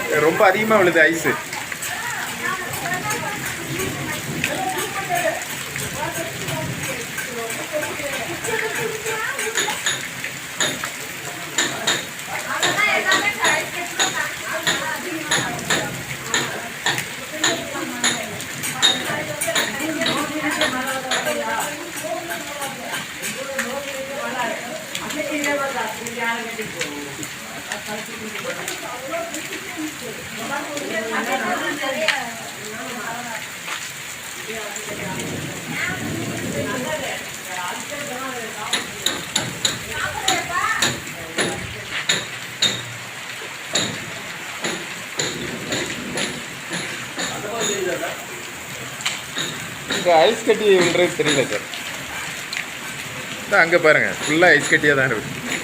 இந்த ரொம்ப அதிகமாக விழுது ஐஸு. இப்போ ஐஸ் கட்டி விழுறது தெரியல சார். அங்கே பாருங்கள் ஃபுல்லாக ஐஸ் கட்டியாக தான் இருக்குது